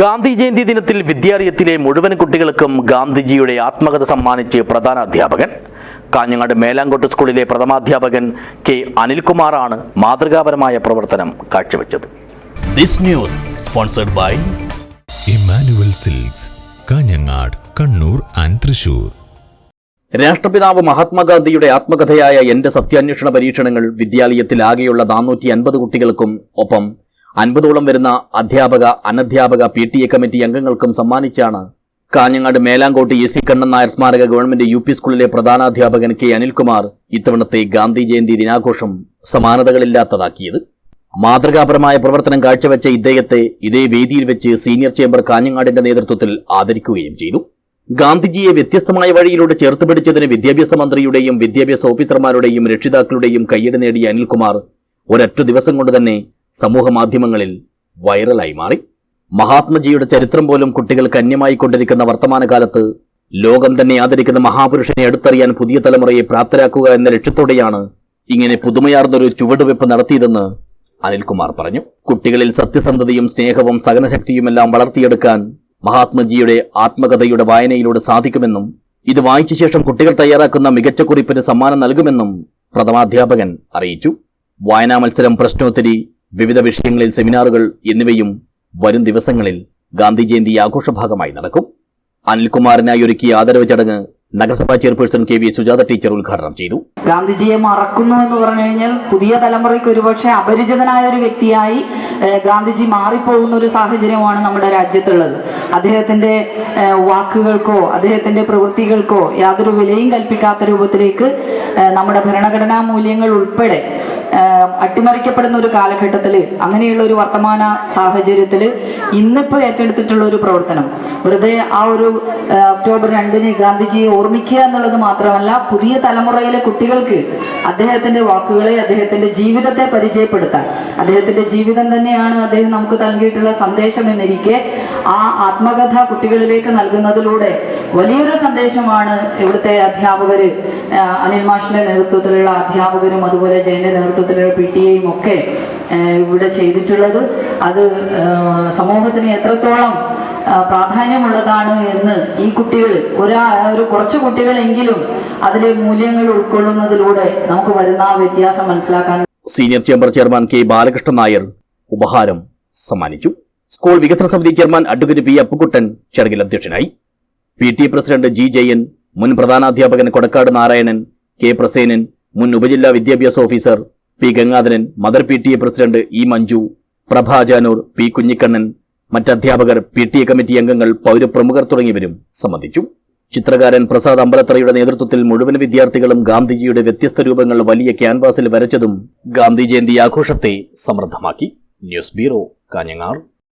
ഗാന്ധി ജയന്തി ദിനത്തിൽ വിദ്യാലയത്തിലെ മുഴുവൻ കുട്ടികൾക്കും ഗാന്ധിജിയുടെ ആത്മകഥ സമ്മാനിച്ച് പ്രധാന അധ്യാപകൻ. കാഞ്ഞങ്ങാട് മേലാങ്കോട്ട് സ്കൂളിലെ പ്രഥമാധ്യാപകൻ കെ അനിൽകുമാറാണ് മാതൃകാപരമായ പ്രവർത്തനം കാഴ്ചവെച്ചത്. This news sponsored by Emmanuel Silks Kanhangad Kannur and Thrissur. രാഷ്ട്രപിതാവ് മഹാത്മാഗാന്ധിയുടെ ആത്മകഥയായ എന്റെ സത്യാന്വേഷണ പരീക്ഷണങ്ങൾ വിദ്യാലയത്തിൽ ആകെയുള്ള നാനൂറ്റി അൻപത് കുട്ടികൾക്കും ഒപ്പം അൻപതോളം വരുന്ന അധ്യാപക അനധ്യാപക പി ടി എ കമ്മിറ്റി അംഗങ്ങൾക്കും സമ്മാനിച്ചാണ് കാഞ്ഞങ്ങാട് മേലാങ്കോട്ട് എ സി കണ്ണൻ നായർ സ്മാരക ഗവൺമെന്റ് യു പി സ്കൂളിലെ പ്രധാനാധ്യാപകൻ കെ അനിൽകുമാർ ഇത്തവണത്തെ ഗാന്ധി ജയന്തി ദിനാഘോഷം സമാനതകളില്ലാത്തതാക്കിയത്. മാതൃകാപരമായ പ്രവർത്തനം കാഴ്ചവെച്ച ഇദ്ദേഹത്തെ ഇതേ വേദിയിൽ വെച്ച് സീനിയർ ചേംബർ കാഞ്ഞങ്ങാടിന്റെ നേതൃത്വത്തിൽ ആദരിക്കുകയും ചെയ്തു. ഗാന്ധിജിയെ വ്യത്യസ്തമായ വഴിയിലൂടെ ചേർത്ത് പിടിച്ചതിന് വിദ്യാഭ്യാസ മന്ത്രിയുടെയും വിദ്യാഭ്യാസ ഓഫീസർമാരുടെയും രക്ഷിതാക്കളുടെയും കയ്യടി നേടിയ അനിൽകുമാർ ഒരൊറ്റ ദിവസം കൊണ്ട് തന്നെ സമൂഹ മാധ്യമങ്ങളിൽ വൈറലായി മാറി. മഹാത്മജിയുടെ ചരിത്രം പോലും കുട്ടികൾ കന്യമായി കൊണ്ടിരിക്കുന്ന വർത്തമാനകാലത്ത് ലോകം തന്നെ ആദരിക്കുന്ന മഹാപുരുഷനെ അടുത്തറിയാൻ പുതിയ തലമുറയെ പ്രാപ്തരാക്കുക എന്ന ലക്ഷ്യത്തോടെയാണ് ഇങ്ങനെ പുതുമയാർന്നൊരു ചുവടുവെപ്പ് നടത്തിയതെന്ന് അനിൽകുമാർ പറഞ്ഞു. കുട്ടികളിൽ സത്യസന്ധതയും സ്നേഹവും സഹനശക്തിയുമെല്ലാം വളർത്തിയെടുക്കാൻ മഹാത്മജിയുടെ ആത്മകഥയുടെ വായനയിലൂടെ സാധിക്കുമെന്നും ഇത് വായിച്ച ശേഷം കുട്ടികൾ തയ്യാറാക്കുന്ന മികച്ച കുറിപ്പിന് സമ്മാനം നൽകുമെന്നും പ്രഥമാധ്യാപകൻ അറിയിച്ചു. വായനാ മത്സരം പ്രശ്നോത്തരി വിവിധ വിഷയങ്ങളിൽ സെമിനാറുകൾ എന്നിവയും വരും ദിവസങ്ങളിൽ ഗാന്ധി ജയന്തി ആഘോഷഭാഗമായി നടക്കും. അനിൽകുമാറിനായി ഒരുക്കിയ ആദരവ് ചടങ്ങ് നഗരസഭാ chairperson K V Sujatha teacher ഉദ്ഘാടനം ചെയ്തു. ഗാന്ധിജിയെ മറക്കുന്നു എന്ന് പറഞ്ഞു കഴിഞ്ഞാൽ പുതിയ തലമുറയ്ക്ക് ഒരുപക്ഷെ അപരിചിതനായ ഒരു വ്യക്തിയായി ഗാന്ധിജി മാറിപ്പോകുന്ന ഒരു സാഹചര്യമാണ് നമ്മുടെ രാജ്യത്തുള്ളത്. അദ്ദേഹത്തിന്റെ വാക്കുകൾക്കോ അദ്ദേഹത്തിന്റെ പ്രവൃത്തികൾക്കോ യാതൊരു വിലയും കൽപ്പിക്കാത്ത രൂപത്തിലേക്ക് നമ്മുടെ ഭരണഘടനാ മൂല്യങ്ങൾ ഉൾപ്പെടെ അട്ടിമറിക്കപ്പെടുന്ന ഒരു കാലഘട്ടത്തിൽ അങ്ങനെയുള്ള ഒരു വർത്തമാന സാഹചര്യത്തിൽ ഇന്നിപ്പോൾ ഏറ്റെടുത്തിട്ടുള്ള ഒരു പ്രവർത്തനം. വെറുതെ ആ ഒരു ഒക്ടോബർ രണ്ടിന് ഗാന്ധിജിയെ ഓർമ്മിക്കുക എന്നുള്ളത് മാത്രമല്ല പുതിയ തലമുറയിലെ കുട്ടികൾക്ക് അദ്ദേഹത്തിന്റെ വാക്കുകളെ അദ്ദേഹത്തിന്റെ ജീവിതത്തെ പരിചയപ്പെടുത്താൻ. അദ്ദേഹത്തിന്റെ ജീവിതം തന്നെയാണ് അദ്ദേഹം നമുക്ക് നൽകിയിട്ടുള്ള സന്ദേശം എന്നിരിക്കെ ആ ആത്മകഥ കുട്ടികളിലേക്ക് നൽകുന്നതിലൂടെ വലിയൊരു സന്ദേശമാണ് ഇവിടുത്തെ അധ്യാപകര് അനിൽ മാഷിന്റെ നേതൃത്വത്തിലുള്ള അധ്യാപകരും അതുപോലെ ജയന്റെ നേതൃത്വത്തിലുള്ള പി ടി എയും ഒക്കെ ഇവിടെ ചെയ്തിട്ടുള്ളത്. അത് സമൂഹത്തിന് എത്രത്തോളം പ്രാധാന്യമുള്ളതാണ് എന്ന് ഈ കുട്ടികൾ ഒരാ ഒരു കുറച്ച് കുട്ടികളെങ്കിലും അതിലെ മൂല്യങ്ങൾ ഉൾക്കൊള്ളുന്നതിലൂടെ നമുക്ക് വരുന്ന ആ വ്യത്യാസം മനസ്സിലാക്കാൻ senior chamber chairman K Balakrishnan Nair ഉപഹാരം സമ്മാനിച്ചു. സ്കൂൾ വികസന സമിതി ചെയർമാൻ അഡ്വക്കേറ്റ് പി അപ്പുക്കുട്ടൻ ചടങ്ങിൽ അധ്യക്ഷനായി. P T president G Jayan മുൻ പ്രധാനാധ്യാപകൻ കൊടക്കാട് നാരായണൻ കെ പ്രസേനൻ മുൻ ഉപജില്ലാ വിദ്യാഭ്യാസ officer P Gangadharan mother P T A president E Manju പ്രഭാജാനൂർ P Kunhikannan മറ്റധ്യാപകർ പി ടി എ കമ്മിറ്റി അംഗങ്ങൾ പൗരപ്രമുഖർ തുടങ്ങിയവരും സംബന്ധിച്ചു. ചിത്രകാരൻ പ്രസാദ് അമ്പലത്തറയുടെ നേതൃത്വത്തിൽ മുഴുവൻ വിദ്യാർത്ഥികളും ഗാന്ധിജിയുടെ വ്യത്യസ്ത രൂപങ്ങൾ വലിയ ക്യാൻവാസിൽ വരച്ചതും ഗാന്ധി ജയന്തി ആഘോഷത്തെ സമൃദ്ധമാക്കി. News bureau Kanhangad